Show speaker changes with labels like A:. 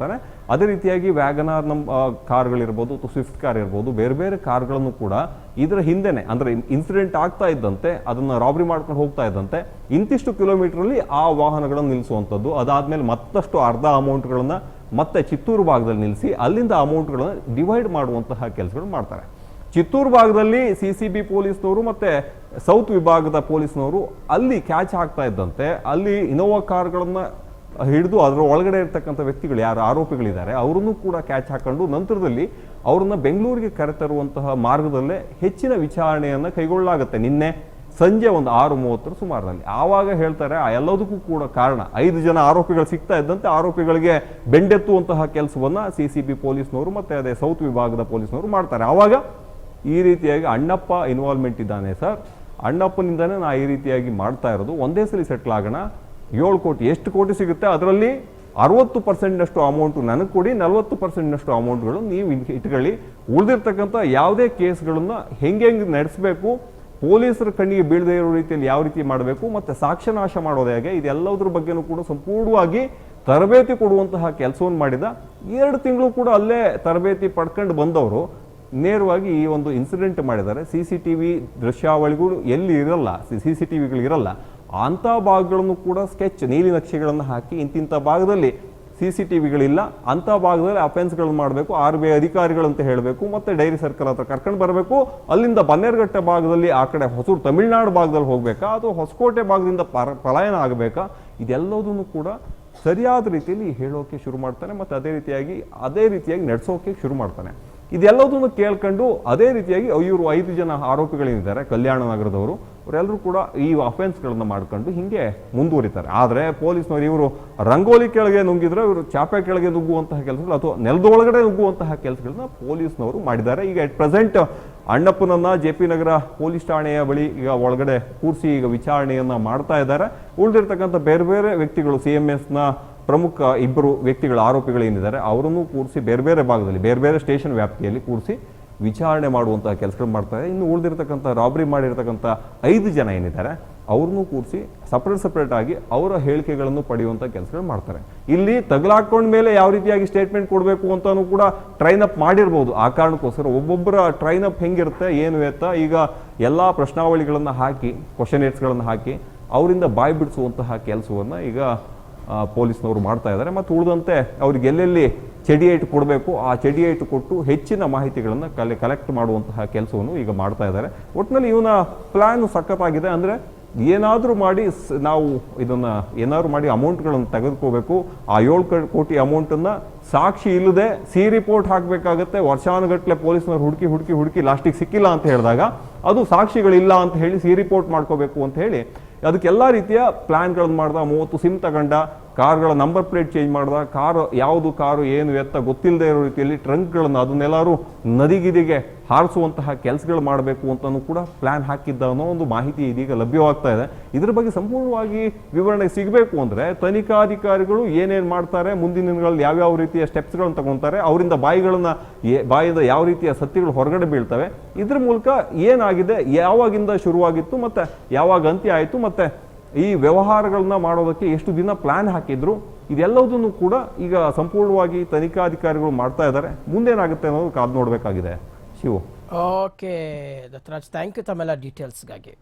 A: ಮಾಡ್ತಾನೆ ಅದೇ ರೀತಿಯಾಗಿ ವ್ಯಾಗನಾರ್ ನಮ್ಮ ಕಾರ್ಗಳಿರ್ಬೋದು, ಅಥವಾ ಸ್ವಿಫ್ಟ್ ಕಾರ್ ಇರ್ಬೋದು, ಬೇರೆ ಬೇರೆ ಕಾರ್ಗಳನ್ನು ಕೂಡ ಇದರ ಹಿಂದೆನೆ, ಅಂದ್ರೆ ಇನ್ಸಿಡೆಂಟ್ ಆಗ್ತಾ ಇದ್ದಂತೆ, ಅದನ್ನ ರಾಬರಿ ಮಾಡ್ಕೊಂಡು ಹೋಗ್ತಾ ಇದ್ದಂತೆ, ಇಂತಿಷ್ಟು ಕಿಲೋಮೀಟರ್ ಅಲ್ಲಿ ಆ ವಾಹನಗಳನ್ನು ನಿಲ್ಲಿಸುವಂಥದ್ದು. ಅದಾದಮೇಲೆ ಮತ್ತಷ್ಟು ಅರ್ಧ ಅಮೌಂಟ್ಗಳನ್ನು ಮತ್ತೆ ಚಿತ್ತೂರು ಭಾಗದಲ್ಲಿ ನಿಲ್ಲಿಸಿ, ಅಲ್ಲಿಂದ ಅಮೌಂಟ್ಗಳನ್ನು ಡಿವೈಡ್ ಮಾಡುವಂತಹ ಕೆಲಸಗಳು ಮಾಡ್ತಾರೆ. ಚಿತ್ತೂರು ಭಾಗದಲ್ಲಿ ಸಿ ಸಿ ಬಿ ಪೊಲೀಸ್ನವರು ಮತ್ತೆ ಸೌತ್ ವಿಭಾಗದ ಪೊಲೀಸ್ನವರು ಅಲ್ಲಿ ಕ್ಯಾಚ್ ಆಗ್ತಾ ಇದ್ದಂತೆ, ಅಲ್ಲಿ ಇನೋವಾ ಕಾರ್ಗಳನ್ನ ಹಿಡಿದು ಅದರ ಒಳಗಡೆ ಇರ್ತಕ್ಕಂಥ ವ್ಯಕ್ತಿಗಳು ಯಾರು ಆರೋಪಿಗಳಿದ್ದಾರೆ, ಅವರನ್ನು ಕೂಡ ಕ್ಯಾಚ್ ಹಾಕೊಂಡು ನಂತರದಲ್ಲಿ ಅವ್ರನ್ನ ಬೆಂಗಳೂರಿಗೆ ಕರೆತರುವಂತಹ ಮಾರ್ಗದಲ್ಲೇ ಹೆಚ್ಚಿನ ವಿಚಾರಣೆಯನ್ನು ಕೈಗೊಳ್ಳಲಾಗುತ್ತೆ. ನಿನ್ನೆ ಸಂಜೆ ಒಂದು ಆರು ಮೂವತ್ತರ ಸುಮಾರಿನಲ್ಲಿ. ಆವಾಗ ಹೇಳ್ತಾರೆ, ಆ ಎಲ್ಲದಕ್ಕೂ ಕೂಡ ಕಾರಣ, ಐದು ಜನ ಆರೋಪಿಗಳು ಸಿಗ್ತಾ ಇದ್ದಂತೆ ಆರೋಪಿಗಳಿಗೆ ಬೆಂಡೆತ್ತುವಂತಹ ಕೆಲಸವನ್ನು ಸಿ ಸಿ ಬಿ ಪೊಲೀಸ್ನವರು ಮತ್ತು ಅದೇ ಸೌತ್ ವಿಭಾಗದ ಪೊಲೀಸ್ನವರು ಮಾಡ್ತಾರೆ. ಆವಾಗ ಈ ರೀತಿಯಾಗಿ ಅಣ್ಣಪ್ಪ ಇನ್ವಾಲ್ವ್ಮೆಂಟ್ ಇದ್ದಾನೆ ಸರ್. ಅಣ್ಣಪ್ಪನಿಂದನೇ ನಾ ಈ ರೀತಿಯಾಗಿ ಮಾಡ್ತಾ ಇರೋದು. ಒಂದೇ ಸಲ ಸೆಟ್ಲ್ ಆಗೋಣ. ಏಳು ಕೋಟಿ, ಎಷ್ಟು ಕೋಟಿ ಸಿಗುತ್ತೆ? ಅದರಲ್ಲಿ ಅರವತ್ತು ಪರ್ಸೆಂಟ್ನಷ್ಟು ಅಮೌಂಟು ನನಗೆ ಕೊಡಿ, ನಲವತ್ತು ಪರ್ಸೆಂಟ್ನಷ್ಟು ಅಮೌಂಟ್ಗಳು ನೀವು ಇಟ್ಕೊಳ್ಳಿ. ಉಳಿದಿರ್ತಕ್ಕಂಥ ಯಾವುದೇ ಕೇಸ್ಗಳನ್ನು ಹೆಂಗೆ ಹೆಂಗೆ ನಡೆಸಬೇಕು, ಪೊಲೀಸರ ಕಣ್ಣಿಗೆ ಬೀಳದೇ ಇರೋ ರೀತಿಯಲ್ಲಿ ಯಾವ ರೀತಿ ಮಾಡಬೇಕು, ಮತ್ತು ಸಾಕ್ಷ್ಯನಾಶ ಮಾಡೋದು ಹೇಗೆ, ಇದೆಲ್ಲದ್ರ ಬಗ್ಗೆನೂ ಕೂಡ ಸಂಪೂರ್ಣವಾಗಿ ತರಬೇತಿ ಕೊಡುವಂತಹ ಕೆಲಸವನ್ನು ಮಾಡಿದ ಎರಡು ತಿಂಗಳು ಕೂಡ ಅಲ್ಲೇ ತರಬೇತಿ ಪಡ್ಕೊಂಡು ಬಂದವರು ನೇರವಾಗಿ ಈ ಒಂದು ಇನ್ಸಿಡೆಂಟ್ ಮಾಡಿದ್ದಾರೆ. ಸಿ ಸಿ ಟಿ ವಿ ದೃಶ್ಯಾವಳಿಗಳು ಎಲ್ಲಿ ಇರಲ್ಲ, ಸಿ ಸಿ ಟಿ ವಿಗಳು ಇರಲ್ಲ. ಅಂಥ ಭಾಗಗಳನ್ನು ಕೂಡ ಸ್ಕೆಚ್ ನೀಲಿ ನಕ್ಷೆಗಳನ್ನು ಹಾಕಿ ಇಂತಿಂಥ ಭಾಗದಲ್ಲಿ ಸಿ ಸಿ ಟಿ ವಿಗಳಿಲ್ಲ ಅಂಥ ಭಾಗದಲ್ಲಿ ಅಫೆನ್ಸ್ಗಳನ್ನು ಮಾಡಬೇಕು ಆರ್ ಬಿ ಐ ಅಧಿಕಾರಿಗಳಂತ ಹೇಳಬೇಕು, ಮತ್ತೆ ಡೈರಿ ಸರ್ಕಲ್ ಹತ್ರ ಕರ್ಕೊಂಡು ಬರಬೇಕು. ಅಲ್ಲಿಂದ ಬನ್ನೇರುಘಟ್ಟ ಭಾಗದಲ್ಲಿ ಆ ಕಡೆ ಹೊಸೂರು ತಮಿಳುನಾಡು ಭಾಗದಲ್ಲಿ ಹೋಗಬೇಕಾ, ಅಥವಾ ಹೊಸಕೋಟೆ ಭಾಗದಿಂದ ಪರ, ಪಲಾಯನ ಆಗಬೇಕಾ? ಇದೆಲ್ಲದನ್ನು ಕೂಡ ಸರಿಯಾದ ರೀತಿಯಲ್ಲಿ ಹೇಳೋಕೆ ಶುರು ಮಾಡ್ತಾನೆ, ಮತ್ತೆ ಅದೇ ರೀತಿಯಾಗಿ ಅದೇ ರೀತಿಯಾಗಿ ನಡೆಸೋಕೆ ಶುರು ಮಾಡ್ತಾನೆ. ಇದೆಲ್ಲದನ್ನು ಕೇಳ್ಕೊಂಡು ಅದೇ ರೀತಿಯಾಗಿ ಇವರು ಐದು ಜನ ಆರೋಪಿಗಳೇನಿದ್ದಾರೆ ಕಲ್ಯಾಣ ನಗರದವರು. ಅವರೆಲ್ಲರೂ ಕೂಡ ಈ ಅಫೆನ್ಸ್ಗಳನ್ನು ಮಾಡ್ಕೊಂಡು ಹಿಂಗೆ ಮುಂದುವರಿತಾರೆ. ಆದರೆ ಪೊಲೀಸ್ನವರು ಇವರು ರಂಗೋಲಿ ಕೆಳಗೆ ನುಗ್ಗಿದ್ರೆ ಇವರು ಚಾಪೆ ಕೆಳಗೆ ನುಗ್ಗುವಂತಹ ಕೆಲಸಗಳು ಅಥವಾ ನೆಲದೊಳಗಡೆ ನುಗ್ಗುವಂತಹ ಕೆಲಸಗಳನ್ನ ಪೊಲೀಸ್ನವರು ಮಾಡಿದ್ದಾರೆ. ಈಗ ಎಟ್ ಪ್ರೆಸೆಂಟ್ ಅಣ್ಣಪ್ಪನನ್ನ ಜೆ ಪಿ ನಗರ ಪೊಲೀಸ್ ಠಾಣೆಯ ಬಳಿ ಈಗ ಒಳಗಡೆ ಕೂರಿಸಿ ಈಗ ವಿಚಾರಣೆಯನ್ನ ಮಾಡ್ತಾ ಇದ್ದಾರೆ. ಉಳಿದಿರ್ತಕ್ಕಂಥ ಬೇರೆ ಬೇರೆ ವ್ಯಕ್ತಿಗಳು, ಸಿ ಎಂ ಎಸ್ನ ಪ್ರಮುಖ ಇಬ್ಬರು ವ್ಯಕ್ತಿಗಳ ಆರೋಪಿಗಳೇನಿದ್ದಾರೆ ಅವರನ್ನು ಕೂರಿಸಿ ಬೇರೆ ಬೇರೆ ಭಾಗದಲ್ಲಿ, ಬೇರೆ ಬೇರೆ ಸ್ಟೇಷನ್ ವ್ಯಾಪ್ತಿಯಲ್ಲಿ ಕೂರಿಸಿ ವಿಚಾರಣೆ ಮಾಡುವಂತಹ ಕೆಲಸಗಳು ಮಾಡ್ತಾರೆ ಇನ್ನು ಉಳಿದಿರ್ತಕ್ಕಂಥ ರಾಬರಿ ಮಾಡಿರತಕ್ಕಂಥ ಐದು ಜನ ಏನಿದ್ದಾರೆ, ಅವ್ರನ್ನೂ ಕೂರಿಸಿ ಸಪ್ರೇಟ್ ಸಪ್ರೇಟ್ ಆಗಿ ಅವರ ಹೇಳಿಕೆಗಳನ್ನು ಪಡೆಯುವಂಥ ಕೆಲಸಗಳು ಮಾಡ್ತಾರೆ. ಇಲ್ಲಿ ತಗಲಾಕೊಂಡ ಮೇಲೆ ಯಾವ ರೀತಿಯಾಗಿ ಸ್ಟೇಟ್ಮೆಂಟ್ ಕೊಡಬೇಕು ಅಂತಲೂ ಕೂಡ ಟ್ರೈನ್ ಅಪ್ ಮಾಡಿರ್ಬೋದು. ಆ ಕಾರಣಕ್ಕೋಸ್ಕರ ಒಬ್ಬೊಬ್ಬರ ಟ್ರೈನ್ ಅಪ್ ಹೆಂಗಿರುತ್ತೆ, ಏನು ಎತ್ತ ಈಗ ಎಲ್ಲ ಪ್ರಶ್ನಾವಳಿಗಳನ್ನು ಹಾಕಿ ಕ್ವಶನ್ ಏಟ್ಸ್ಗಳನ್ನು ಹಾಕಿ, ಅವರಿಂದ ಬಾಯಿ ಬಿಡಿಸುವಂತಹ ಕೆಲಸವನ್ನು ಈಗ ಪೊಲೀಸ್ನವರು ಮಾಡ್ತಾ ಇದ್ದಾರೆ. ಮತ್ತು ಉಳಿದಂತೆ ಅವ್ರಿಗೆ ಎಲ್ಲೆಲ್ಲಿ ಚಡಿ ಕೊಡಬೇಕು, ಆ ಚಡಿ ಕೊಟ್ಟು ಹೆಚ್ಚಿನ ಮಾಹಿತಿಗಳನ್ನು ಕಲೆ ಕಲೆಕ್ಟ್ ಮಾಡುವಂತಹ ಕೆಲಸವನ್ನು ಈಗ ಮಾಡ್ತಾ ಇದ್ದಾರೆ. ಒಟ್ಟಿನಲ್ಲಿ ಇವನ ಪ್ಲಾನ್ ಸಖತ್ತಾಗಿದೆ. ಅಂದರೆ ಏನಾದರೂ ಮಾಡಿ ನಾವು ಇದನ್ನು ಏನಾದರೂ ಮಾಡಿ ಅಮೌಂಟ್ಗಳನ್ನು ತೆಗೆದುಕೋಬೇಕು. ಆ ಏಳು ಕೋಟಿ ಅಮೌಂಟನ್ನು ಸಾಕ್ಷಿ ಇಲ್ಲದೆ ಸಿ ರಿಪೋರ್ಟ್ ಹಾಕಬೇಕಾಗತ್ತೆ. ವರ್ಷಾನುಗಟ್ಟಲೆ ಪೊಲೀಸ್ನವ್ರು ಹುಡುಕಿ ಹುಡುಕಿ ಹುಡುಕಿ ಲಾಸ್ಟಿಗೆ ಸಿಕ್ಕಿಲ್ಲ ಅಂತ ಹೇಳಿದಾಗ ಅದು ಸಾಕ್ಷಿಗಳಿಲ್ಲ ಅಂತ ಹೇಳಿ ಸಿ ರಿಪೋರ್ಟ್ ಮಾಡ್ಕೋಬೇಕು ಅಂತ ಹೇಳಿ ಅದಕ್ಕೆಲ್ಲ ರೀತಿಯ ಪ್ಲ್ಯಾನ್ಗಳನ್ನು ಮಾಡ್ದ. ಮೂವತ್ತು ಸಿಮ್ ತಗೊಂಡ ಕಾರ್ಗಳ ನಂಬರ್ ಪ್ಲೇಟ್ ಚೇಂಜ್ ಮಾಡ್ದ, ಕಾರು ಯಾವುದು ಕಾರು ಏನು ಎತ್ತ ಗೊತ್ತಿಲ್ಲದೆ ಇರೋ ರೀತಿಯಲ್ಲಿ ಟ್ರಂಕ್ಗಳನ್ನು ಅದನ್ನೆಲ್ಲರೂ ನದಿಗಿದಿಗೆ ಹಾರಿಸುವಂತಹ ಕೆಲಸಗಳು ಮಾಡಬೇಕು ಅಂತಲೂ ಕೂಡ ಪ್ಲ್ಯಾನ್ ಹಾಕಿದ್ದ ಅನ್ನೋ ಒಂದು ಮಾಹಿತಿ ಇದೀಗ ಲಭ್ಯವಾಗ್ತಾ ಇದೆ. ಇದರ ಬಗ್ಗೆ ಸಂಪೂರ್ಣವಾಗಿ ವಿವರಣೆ ಸಿಗಬೇಕು ಅಂದರೆ ತನಿಖಾಧಿಕಾರಿಗಳು ಏನೇನು ಮಾಡ್ತಾರೆ, ಮುಂದಿನ ದಿನಗಳಲ್ಲಿ ಯಾವ್ಯಾವ ರೀತಿಯ ಸ್ಟೆಪ್ಸ್ಗಳನ್ನು ತಗೊತಾರೆ, ಅವರಿಂದ ಬಾಯಿಗಳನ್ನು ಬಾಯಿಂದ ಯಾವ ರೀತಿಯ ಸತ್ಯಗಳು ಹೊರಗಡೆ ಬೀಳ್ತವೆ, ಇದ್ರ ಮೂಲಕ ಏನಾಗಿದೆ, ಯಾವಾಗಿಂದ ಶುರುವಾಗಿತ್ತು ಮತ್ತೆ ಯಾವಾಗ ಅಂತ್ಯ ಆಯಿತು ಮತ್ತೆ ಈ ವ್ಯವಹಾರಗಳನ್ನ ಮಾಡೋದಕ್ಕೆ ಎಷ್ಟು ದಿನ ಪ್ಲಾನ್ ಹಾಕಿದ್ರು, ಇದೆಲ್ಲದನ್ನು ಕೂಡ ಈಗ ಸಂಪೂರ್ಣವಾಗಿ ತನಿಖಾಧಿಕಾರಿಗಳು ಮಾಡ್ತಾ ಇದ್ದಾರೆ. ಮುಂದೇನಾಗುತ್ತೆ ಅನ್ನೋದು ಕಾದು ನೋಡಬೇಕಾಗಿದೆ. Shivu.
B: Okay Dattaraj thank you ತಮ್ಮೆಲ್ಲ ಡೀಟೇಲ್ಸ್ಗಾಗಿ